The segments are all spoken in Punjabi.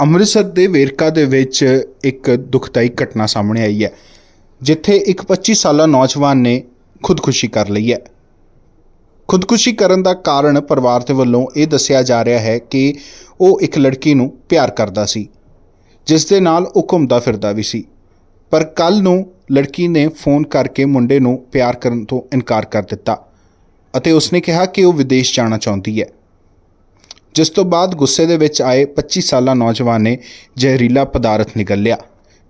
ਅੰਮ੍ਰਿਤਸਰ ਦੇ ਵੇਰਕਾ ਦੇ ਵਿੱਚ ਇੱਕ ਦੁਖਦਾਈ ਘਟਨਾ ਸਾਹਮਣੇ ਆਈ ਹੈ, ਜਿੱਥੇ ਇੱਕ 25 ਸਾਲਾ ਨੌਜਵਾਨ ਨੇ ਖੁਦਕੁਸ਼ੀ ਕਰ ਲਈ ਹੈ। ਖੁਦਕੁਸ਼ੀ ਕਰਨ ਦਾ ਕਾਰਨ ਪਰਿਵਾਰ ਦੇ ਵੱਲੋਂ ਇਹ ਦੱਸਿਆ ਜਾ ਰਿਹਾ ਹੈ ਕਿ ਉਹ ਇੱਕ ਲੜਕੀ ਨੂੰ ਪਿਆਰ ਕਰਦਾ ਸੀ, ਜਿਸ ਦੇ ਨਾਲ ਉਹ ਘੁੰਮਦਾ ਫਿਰਦਾ ਵੀ ਸੀ। ਪਰ ਕੱਲ ਨੂੰ ਲੜਕੀ ਨੇ ਫੋਨ ਕਰਕੇ ਮੁੰਡੇ ਨੂੰ ਪਿਆਰ ਕਰਨ ਤੋਂ ਇਨਕਾਰ ਕਰ ਦਿੱਤਾ ਅਤੇ ਉਸਨੇ ਕਿਹਾ ਕਿ ਉਹ ਵਿਦੇਸ਼ ਜਾਣਾ ਚਾਹੁੰਦੀ ਹੈ। ਜਿਸ ਤੋਂ ਬਾਅਦ ਗੁੱਸੇ ਦੇ ਵਿੱਚ ਆਏ 25 ਸਾਲਾ ਨੌਜਵਾਨ ਨੇ ਜ਼ਹਿਰੀਲਾ ਪਦਾਰਥ ਨਿਗਲਿਆ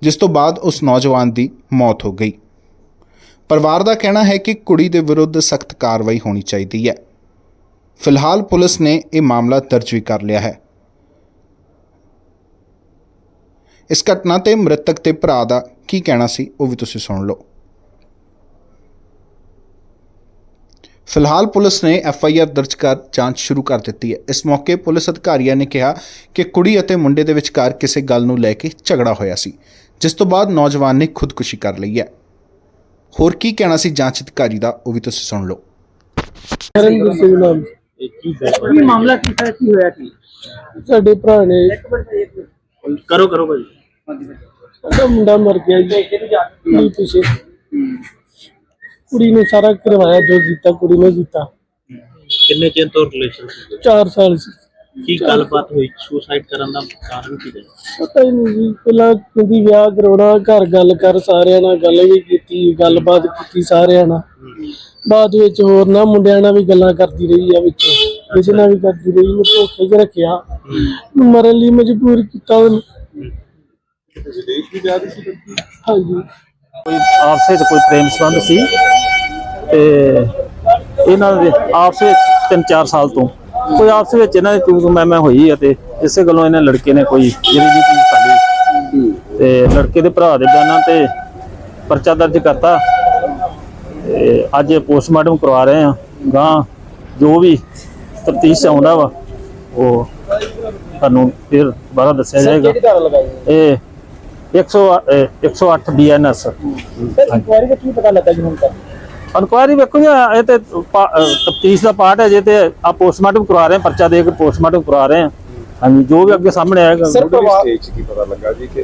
ਜਿਸ ਤੋਂ ਬਾਅਦ ਉਸ ਨੌਜਵਾਨ ਦੀ ਮੌਤ ਹੋ ਗਈ। ਪਰਿਵਾਰ ਦਾ ਕਹਿਣਾ ਹੈ ਕਿ ਕੁੜੀ ਦੇ ਵਿਰੁੱਧ ਸਖਤ ਕਾਰਵਾਈ ਹੋਣੀ ਚਾਹੀਦੀ ਹੈ। ਫਿਲਹਾਲ ਪੁਲਿਸ ਨੇ ਇਹ ਮਾਮਲਾ ਦਰਜ ਵੀ ਕਰ ਲਿਆ ਹੈ। ਇਸ ਘਟਨਾ ਤੇ ਮ੍ਰਿਤਕ ਤੇ ਭਰਾ ਦਾ ਕੀ ਕਹਿਣਾ ਸੀ ਉਹ ਵੀ ਤੁਸੀਂ ਸੁਣ ਲਓ। ਫਿਲਹਾਲ ਪੁਲਿਸ ਨੇ ਐਫ ਆਈ ਆਰ ਦਰਜ ਕਰ ਜਾਂਚ ਸ਼ੁਰੂ ਕਰ ਦਿੱਤੀ ਹੈ। ਇਸ ਮੌਕੇ ਪੁਲਿਸ ਅਧਿਕਾਰੀਆਂ ਨੇ ਕਿਹਾ ਕਿ ਕੁੜੀ ਅਤੇ ਮੁੰਡੇ ਦੇ ਵਿਚਕਾਰ ਕਿਸੇ ਗੱਲ ਨੂੰ ਲੈ ਕੇ ਝਗੜਾ ਹੋਇਆ ਸੀ ਜਿਸ ਤੋਂ ਬਾਅਦ ਨੌਜਵਾਨ ਨੇ ਖੁਦਕੁਸ਼ੀ ਕਰ ਲਈ ਹੈ। ਹੋਰ ਕੀ ਕਹਿਣਾ ਸੀ ਜਾਂਚ ਅਧਿਕਾਰੀ ਦਾ ਉਹ ਵੀ ਤੁਸੀਂ ਸੁਣ ਲਓ। ਕਰਨਜੀਤ ਸਿੰਘ ਨਾਮ। ਕੀ ਮਾਮਲਾ ਕੀ ਹੈ ਕੀ ਹੋਇਆ ਕੀ? ਸਾਡੇ ਭਰਾ ਨੇ ਕਰੋ ਕਰੋ ਭਾਈ ਸਾਡਾ ਮੁੰਡਾ ਮਰ ਗਿਆ ਜੀ। ਪਿੱਛੇ ਕੁੜੀ ਨੇ ਸਾਰਾ ਕਰਵਾਇਆ ਜੋ ਕੀਤਾ ਕੁੜੀ ਨੇ ਕੀਤਾ। ਕਿੰਨੇ ਚਿਰ ਤੋਂ ਰਿਲੇਸ਼ਨ 4 ਸਾਲ ਸੀ। ਕੀ ਗੱਲਬਾਤ ਹੋਈ? ਸੁਸਾਈਡ ਕਰਨ ਦਾ ਕਾਰਨ ਕੀ ਹੈ ਪਤਾ ਹੀ ਨਹੀਂ ਜੀ। ਪਹਿਲਾਂ ਕਹਿੰਦੀ ਵਿਆਹ ਕਰਾਉਣਾ ਘਰ ਗੱਲ ਕਰ ਸਾਰਿਆਂ ਨਾਲ ਗੱਲ ਵੀ ਕੀਤੀ ਗੱਲਬਾਤ ਕੀਤੀ ਸਾਰਿਆਂ ਨਾਲ। ਬਾਅਦ ਵਿੱਚ ਹੋਰ ਨਾ ਮੁੰਡਿਆਂ ਨਾਲ ਵੀ ਗੱਲਾਂ ਕਰਦੀ ਰਹੀ ਆ ਵਿੱਚ। ਇਹਦੇ ਨਾਲ ਵੀ ਕਰਦੀ ਰਹੀ ਮੈਂ ਧੋਖੇ 'ਚ ਰੱਖਿਆ। ਮਰਨ ਲਈ ਮਜਬੂਰ ਕੀਤਾ ਉਹਨੂੰ। ਹਾਂਜੀ। ਕੋਈ ਆਪਸ ਵਿੱਚ ਕੋਈ ਪ੍ਰੇਮ ਸੰਬੰਧ ਸੀ? ਤੇ ਇਹਨਾਂ ਦੇ ਆਪਸ ਵਿੱਚ 3-4 ਸਾਲ ਤੋਂ। ਕੋਈ ਆਪਸ ਵਿੱਚ ਇਹਨਾਂ ਦੀ ਤੂੰ ਮੈਂ ਮੈਂ ਹੋਈ ਆ ਤੇ ਇਸੇ ਗੱਲੋਂ ਇਹਨਾਂ ਲੜਕੇ ਨੇ ਕੋਈ ਜਿਹੜੀ ਜੀ ਚੀਜ਼ ਪਾਲੀ ਤੇ ਲੜਕੇ ਦੇ ਭਰਾ ਦੇ ਬਿਆਨਾਂ ਤੇ ਪਰਚਾ ਦਰਜ ਕਰਤਾ। ਤੇ ਅੱਜ ਪੋਸਟਮਾਰਟਮ ਕਰਵਾ ਰਹੇ ਆ। ਗਾਂ ਜੋ ਵੀ ਤਫਤੀਸ਼ ਆਉਂਦਾ ਵਾ ਉਹ ਤੁਹਾਨੂੰ ਫਿਰ ਦੁਬਾਰਾ ਦੱਸਿਆ ਜਾਏਗਾ। ਇਹ 100 ਇਹ 108 ਬੀਐਨਐਸ ਇਨਕੁਆਇਰੀ ਦਾ ਕੀ ਪਤਾ ਲੱਗਾ ਜੀ ਹੁਣ ਤੱਕ? ਇਨਕੁਆਇਰੀ ਵੇਖੋ ਜੀ ਇਹ ਤੇ ਤਫਤੀਸ਼ ਦਾ ਪਾਰਟ ਹੈ ਜੇ ਤੇ ਆ ਪੋਸਟਮਾਰਟਮ ਕਰਵਾ ਰਹੇ ਹਾਂ ਪਰਚਾ ਦੇ ਕੇ ਪੋਸਟਮਾਰਟਮ ਕਰਵਾ ਰਹੇ ਹਾਂ। ਹਾਂਜੀ ਜੋ ਵੀ ਅੱਗੇ ਸਾਹਮਣੇ ਆਏਗਾ। ਸਟੇਜ ਕੀ ਪਤਾ ਲੱਗਾ ਜੀ ਕਿ